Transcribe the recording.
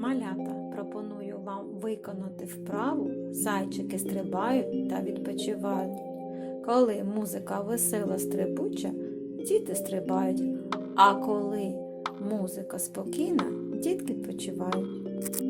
Малята, пропоную вам виконати вправу Зайчики стрибають та відпочивають. Коли музика весела стрибуча, діти стрибають, а коли музика спокійна, дітки відпочивають.